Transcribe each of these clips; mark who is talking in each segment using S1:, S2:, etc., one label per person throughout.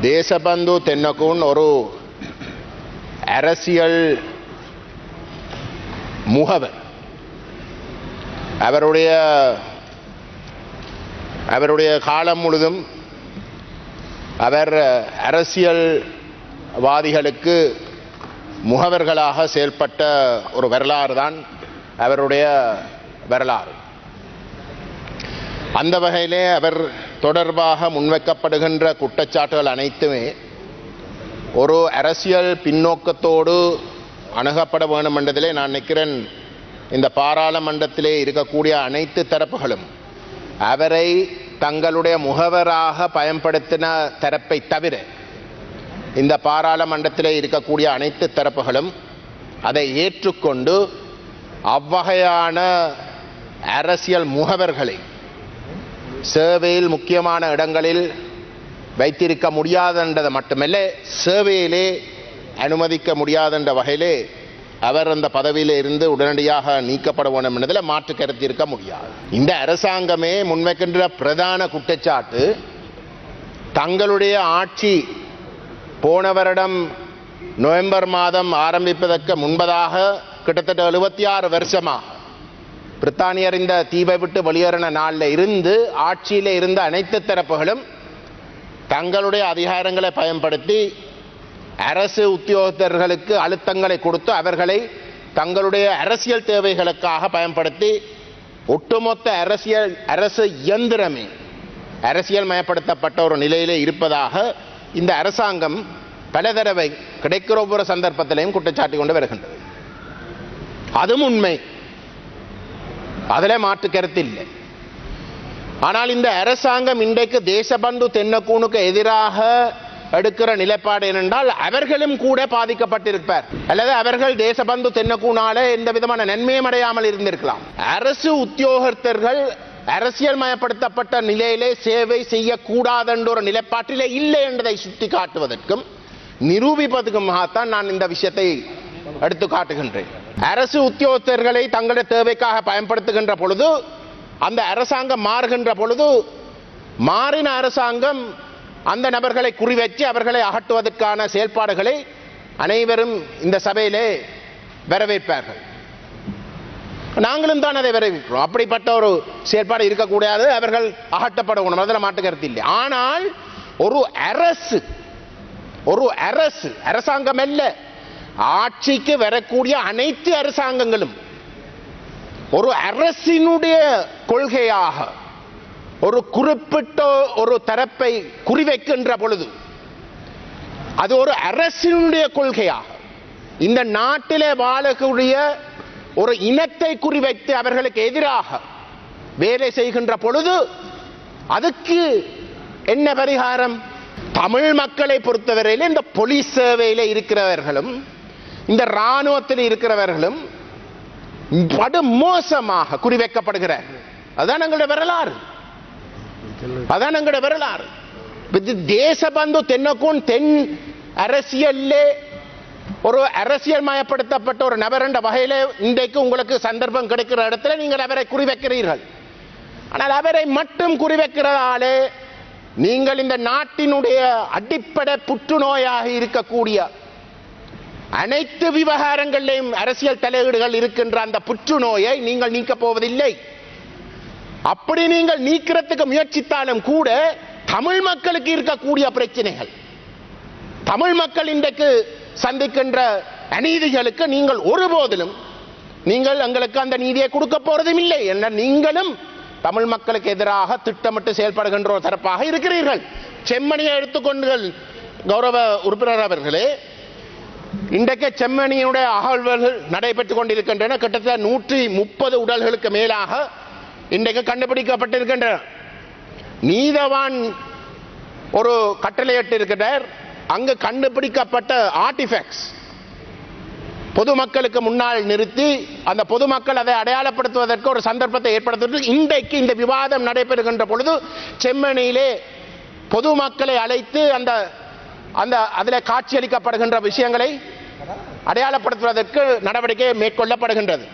S1: தேசபந்து தென்னகுன் ஒரு அரசியல் முகவர். அவருடைய அவருடைய காலம் முழுதும் அவர் அரசியல்வாதிகளுக்கு முகவர்களாக செயல்பட்ட ஒரு வரலாறு தான் அவருடைய வரலாறு. அந்த வகையிலே அவர் தொடர்பாக முன்வைக்கப்படுகின்ற குற்றச்சாட்டுகள் அனைத்துமே ஒரு அரசியல் பின்னோக்கத்தோடு அணுகப்பட வேண்டும் என்றதிலே நான் நினைக்கிறேன் இந்த பாராளுமன்றத்திலே இருக்கக்கூடிய அனைத்து தரப்புகளும் அவரை தங்களுடைய முகவராக பயன்படுத்தின தரப்பை தவிர இந்த பாராளுமன்றத்திலே இருக்கக்கூடிய அனைத்து தரப்புகளும் அதை ஏற்றுக்கொண்டு அவ்வகையான அரசியல் முகவர்களை சேவையில் முக்கியமான இடங்களில் வைத்திருக்க முடியாதென்றதை மட்டுமல்ல சேவையிலே அனுமதிக்க முடியாதென்ற வகையிலே அவர் அந்த பதவியில் இருந்து உடனடியாக நீக்கப்பட வேண்டும் என்பதில் மாற்று கருத்து இருக்க முடியாது. இந்த அரசாங்கமே முன்வைக்கின்ற பிரதான குற்றச்சாட்டு தங்களுடைய ஆட்சி போன வருடம் நவம்பர் மாதம் ஆரம்பிப்பதற்கு முன்பதாக கிட்டத்தட்ட எழுபத்தி ஆறு வருஷமாக பிரித்தானியர் இந்த தீவை விட்டு வெளியேறின நாளில் இருந்து ஆட்சியில் இருந்த அனைத்து தரப்புகளும் தங்களுடைய அதிகாரங்களை பயன்படுத்தி அரசு உத்தியோகத்தர்களுக்கு அழுத்தங்களை கொடுத்து அவர்களை தங்களுடைய அரசியல் தேவைகளுக்காக பயன்படுத்தி ஒட்டுமொத்த அரசியல் அரசு இயந்திரமே அரசியல் மயப்படுத்தப்பட்ட ஒரு நிலையிலே இருப்பதாக இந்த அரசாங்கம் பல தடவை கிடைக்கிற ஒவ்வொரு சந்தர்ப்பத்திலையும் குற்றச்சாட்டி கொண்டு வருகின்றது. அதுவும் உண்மை. அதில் மாற்று கருத்து இல்லை. ஆனால் இந்த அரசாங்கம் இன்றைக்கு தேசபந்து தென்னக்கூனுக்கு எதிராக எடுக்கிற நிலைப்பாடு என்னென்றால் அவர்களும் கூட பாதிக்கப்பட்டிருப்பார். அல்லது அவர்கள் தேசபந்து தென்னக்கூனால எந்த விதமான நன்மையும் அடையாமல் இருந்திருக்கலாம். அரசு உத்தியோகத்தர்கள் அரசியல் மயப்படுத்தப்பட்ட நிலையிலே சேவை செய்யக்கூடாதென்ற ஒரு நிலைப்பாட்டிலே இல்லை என்பதை சுட்டி காட்டுவதற்கும் நிரூபிப்பதற்குமாகத்தான் நான் இந்த விஷயத்தை எடுத்து காட்டுகின்றேன் அரசு உத்தியோகத்தர்களை தங்களுடைய தேவைக்காக பயன்படுத்துகின்ற பொழுது அந்த அரசாங்கம் மாறுகின்ற பொழுது மாறின அரசாங்கம் அந்த நபர்களை குறிவைச்சு அவர்களை அகற்றுவதற்கான செயல்பாடுகளை அனைவரும் இந்த சபையிலே வரவேற்பார்கள். நாங்களும் தான் அதை வரவேற்கிறோம். அப்படிப்பட்ட ஒரு செயல்பாடு இருக்கக்கூடாது அவர்கள் அகற்றப்படணும் அதில் மாட்டு கருத்து இல்லை. ஆனால் ஒரு அரசு ஒரு அரசு அரசாங்கம் அல்ல. ஆட்சிக்கு வரக்கூடிய அனைத்து அரசாங்கங்களும் ஒரு அரசினுடைய கொள்கையாக ஒரு குறிப்பிட்ட ஒரு தரப்பை குறிவைக்கின்ற பொழுது அது ஒரு அரசினுடைய கொள்கையாக. இந்த நாட்டிலே வாழக்கூடிய ஒரு இனத்தை குறிவைத்து அவர்களுக்கு எதிராக வேலை செய்கின்ற பொழுது அதுக்கு என்ன பரிகாரம்? தமிழ் மக்களை பொறுத்தவரையில் இந்த போலீஸ் சேவையில் இருக்கிறவர்களும் இந்த இராணுவத்தில் இருக்கிறவர்களும் படு மோசமாக குறிவைக்கப்படுகிறார் அதான் எங்களுடைய வரலாறு. அதான் எங்களுடைய வரலாறு. இது தேசபந்து தென்னக்கும் தென் அரசியல்லே ஒரு அரசியல் மயப்படுத்தப்பட்ட ஒரு நபர் என்ற வகையில் இன்றைக்கு உங்களுக்கு சந்தர்ப்பம் கிடைக்கிற இடத்துல நீங்கள் அவரை குறிவைக்கிறீர்கள். ஆனால் அவரை மட்டும் குறிவைக்கிறதாலே நீங்கள் இந்த நாட்டினுடைய அடிப்படை புற்றுநோயாக இருக்கக்கூடிய அனைத்து விவகாரங்களிலும் அரசியல் தலையீடுகள் இருக்கின்ற அந்த புற்றுநோயை நீங்கள் நீக்கப் போவதில்லை. அப்படி நீங்கள் நீக்கிறதுக்கு முயற்சித்தாலும் கூட தமிழ் மக்களுக்கு இருக்கக்கூடிய பிரச்சனைகள் தமிழ் மக்கள் இன்றைக்கு சந்திக்கின்ற அநீதிகளுக்கு நீங்கள் ஒருபோதிலும் நீங்கள் எங்களுக்கு அந்த நீதியை கொடுக்க போறதும் இல்லை என்ன நீங்களும் தமிழ் மக்களுக்கு எதிராக திட்டமிட்டு செயல்படுகின்ற ஒரு தரப்பாக இருக்கிறீர்கள். செம்மணியை எடுத்துக்கொண்டு கௌரவ உறுப்பினர் அவர்களே இன்றைக்கு செம்மணியினுடைய அகழ்வுகள் நடைபெற்றுக் கொண்டிருக்கின்றன. கிட்டத்தட்ட நூற்றி முப்பது உடல்களுக்கு மேலாக இன்றைக்கு கண்டுபிடிக்கப்பட்டிருக்கின்றன. நீதவான் ஒரு கட்டளையிட்டு இருக்கிறார் அங்கு கண்டுபிடிக்கப்பட்ட ஆர்டிஃபேக்ட்ஸ் பொதுமக்களுக்கு முன்னால் நிறுத்தி அந்த பொதுமக்கள் அதை அடையாளப்படுத்துவதற்கு ஒரு சந்தர்ப்பத்தை ஏற்படுத்துவதற்கு இன்றைக்கு இந்த விவாதம் நடைபெறுகின்ற பொழுது செம்மணியிலே பொதுமக்களை அழைத்து அந்த அந்த அதில் காட்சியளிக்கப்படுகின்ற விஷயங்களை அடையாளப்படுத்துவதற்கு நடவடிக்கை மேற்கொள்ளப்படுகின்றது.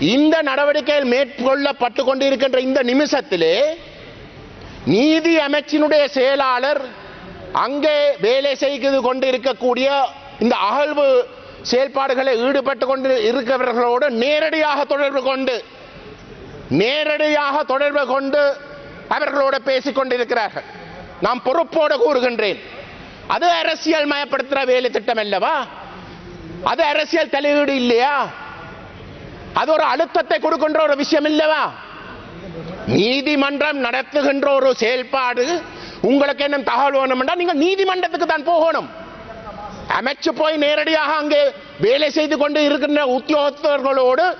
S1: இந்த நடவடிக்கையில் மேற்கொள்ளப்பட்டு கொண்டிருக்கின்ற இந்த நிமிஷத்திலே நீதி அமைச்சினுடைய செயலாளர் அங்கே வேலை செய்து கொண்டு இருக்கக்கூடிய இந்த அகழ்வு செயல்பாடுகளை ஈடுபட்டு கொண்டு இருக்கிறவர்களோடு நேரடியாக தொடர்பு கொண்டு நேரடியாக தொடர்பு கொண்டு அவர்களோடு பேசிக் கொண்டிருக்கிறார்கள். நாம் பொறுப்போடு கூறுகின்றேன். அது அரசியல் மயப்படுத்துற வேலை திட்டம் அல்லவா? அது அரசியல் தலையீடு இல்லையா? அது ஒரு அழுத்தத்தை கொடுக்கின்ற ஒரு விஷயம் இல்லவா? நீதிமன்றம் நடத்துகின்ற ஒரு செயல்பாடு உங்களுக்கு என்ன தகவல் வேணும்னா நீங்க நீதிமன்றத்துக்கு தான் போகணும். அமைச்சு போய் நேரடியாக அங்கே வேலை செய்து கொண்டு இருக்கின்ற உத்தியோகத்தர்களோடு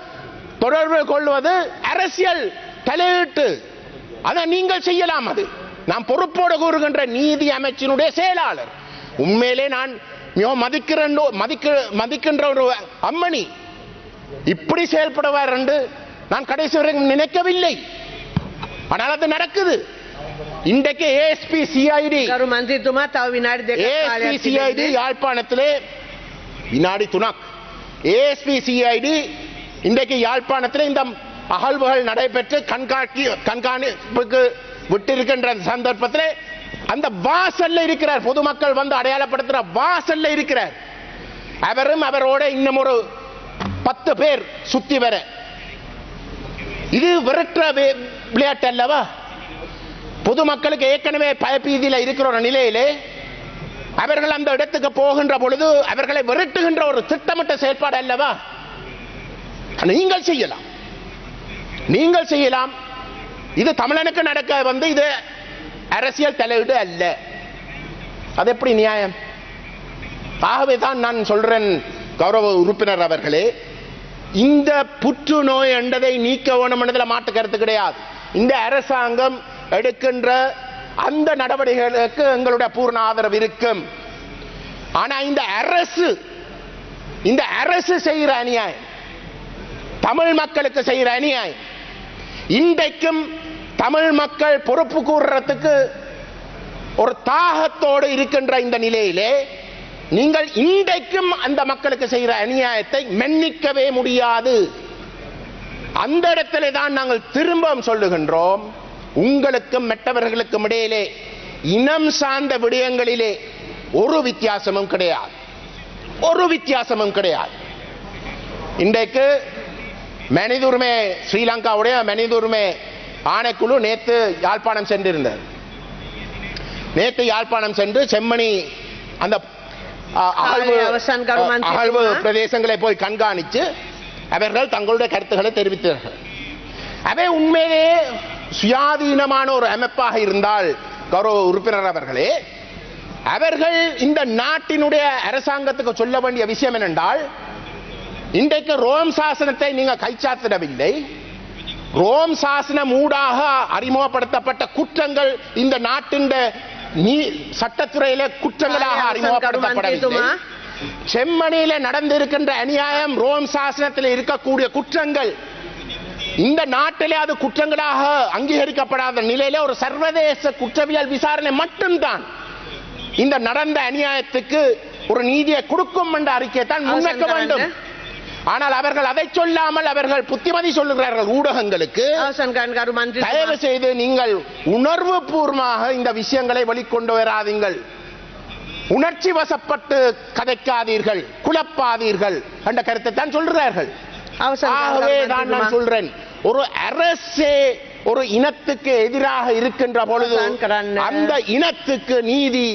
S1: தொடர்பு கொள்வது அரசியல் தலையீட்டு. அதை நீங்கள் செய்யலாம் அது. நான் பொறுப்போடு கூறுகின்ற நீதி அமைச்சினுடைய செயலாளர். உண்மையிலே நான் மிகவும் மதிக்கிறோ மதிக்க மதிக்கின்ற ஒரு அம்மணி. இப்படி செயல்படுவார் என்று நான் கடைசி வரை நினைக்கவில்லை. ஆனால் அது நடக்குது. இன்றைக்கு ஏஎஸ்பி சிஐடி ஏஎஸ்பி சிஐடி யாழ்ப்பாணத்திலே வினாடி துணாக். ஏஎஸ்பி சிஐடி இன்றைக்கு யாழ்ப்பாணத்தில் இந்த அகழ்வுகள் நடைபெற்று கண்காட்சி கண்காணிப்புக்கு விட்டிருக்கின்ற சந்தர்ப்பத்தில் அந்த வாசல்ல இருக்கிறார். பொதுமக்கள் வந்து அடையாளப்படுத்துற வாசல்ல இருக்கிறார். அவரும் அவரோட இன்னும் ஒரு பத்து பேர் சுத்தி வர. இது விரட்டுற விளையாட்டு அல்லவா? பொதுமக்களுக்கு ஏற்கனவே பயப்பீதியில இருக்கிற ஒரு நிலையிலே அவர்கள் அந்த இடத்துக்கு போகின்ற பொழுது அவர்களை விரட்டுகின்ற ஒரு திட்டமிட்ட செயல்பாடு அல்லவா? நீங்கள் செய்யலாம். நீங்கள் செய்யலாம். இது தமிழனுக்கு நடக்க வந்து இது அரசியல் தலையீடு அல்ல. அது எப்படி நியாயம்? ஆகவே தான் நான் சொல்றேன் கௌரவ உறுப்பினர் அவர்களே இந்த புற்றுநோய் என்றதை நீக்க வேணும் என்றதில் மாட்டு கருத்து கிடையாது. இந்த அரசாங்கம் எடுக்கின்ற அந்த நடவடிக்கைகளுக்கு எங்களுடைய பூர்ண ஆதரவு இருக்கும். ஆனா இந்த அரசு இந்த அரசு செய்கிற அநியாயம் தமிழ் மக்களுக்கு செய்கிற அநியாயம் இன்றைக்கும் தமிழ் மக்கள் பொறுப்பு கூறுறதுக்கு ஒரு தாகத்தோடு இருக்கின்ற இந்த நிலையிலே நீங்கள் இன்றைக்கும் அந்த மக்களுக்கு செய்கிற அநியாயத்தை மன்னிக்கவே முடியாது. அந்த இடத்திலே தான் நாங்கள் திரும்பவும் சொல்லுகின்றோம். உங்களுக்கும் மற்றவர்களுக்கும் இடையிலே இனம் சார்ந்த விடயங்களிலே ஒரு வித்தியாசமும் கிடையாது. ஒரு வித்தியாசமும் கிடையாது. இன்றைக்கு மனித உரிமை ஸ்ரீலங்காவுடைய மனித உரிமை ஆணைக்குழு நேத்து யாழ்ப்பாணம் சென்றிருந்தது நேத்து யாழ்ப்பாணம் சென்று செம்மணி அந்த அகழ்வு? பிரதேசங்களை போய் கண்காணித்து அவர்கள் தங்களுடைய கருத்துக்களை தெரிவித்தார்கள் அவை உண்மையிலே சுயாதீனமான ஒரு அமைப்பாக இருந்தால் கௌரவ உறுப்பினர் அவர்களே அவர்கள் இந்த நாட்டினுடைய அரசாங்கத்துக்கு சொல்ல வேண்டிய விஷயம் என்னென்றால் இன்றைக்கு ரோம் சாசனத்தை நீங்க கைச்சாத்திடவில்லை. ரோம் சாசனம் ஊடாக அறிமுகப்படுத்தப்பட்ட குற்றங்கள் இந்த நாட்டின் நீ சட்டத்துறையில குற்றங்களாக அறிமுகப்படுத்தப்படவில்லை. செம்மணியில நடந்திருக்கின்ற அநியாயம் ரோம் சாசனத்தில் இருக்கக்கூடிய குற்றங்கள். இந்த நாட்டிலே அது குற்றங்களாக அங்கீகரிக்கப்படாத நிலையில ஒரு சர்வதேச குற்றவியல் விசாரணை மட்டும்தான். இந்த நடந்த அநியாயத்துக்கு ஒரு நீதியை கொடுக்கும் என்ற அறிக்கையை தான் முன்வைக்க வேண்டும். ஆனால் அவர்கள் அதை சொல்லாமல் அவர்கள் புத்திமதி சொல்லுகிறார்கள் ஊடகங்களுக்கு. தயவு செய்து நீங்கள் உணர்வு பூர்வமாக இந்த விஷயங்களை வெளிக்கொண்டு வராதீங்கள். உணர்ச்சி வசப்பட்டு கதைக்காதீர்கள் குழப்பாதீர்கள் என்ற கருத்தை தான் சொல்கிறார்கள். ஆகவே தான் நான் சொல்றேன். ஒரு அரசே ஒரு இனத்துக்கு எதிராக இருக்கின்ற பொழுது அந்த இனத்துக்கு நீதி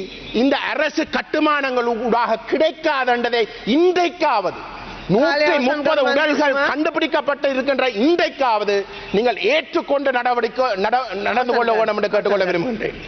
S1: இந்த அரசு கட்டுமானங்கள் ஊடாக கிடைக்காதன்றதை இன்றைக்காவது நூற்றி முப்பது உடல்கள். கண்டுபிடிக்கப்பட்டு இருக்கின்ற இன்றைக்காவது நீங்கள் ஏற்றுக்கொண்டு நடவடிக்கை நட- நடந்து கொள்ள வேண்டும் என்று கேட்டுக்கொள்ள விரும்புகின்றேன்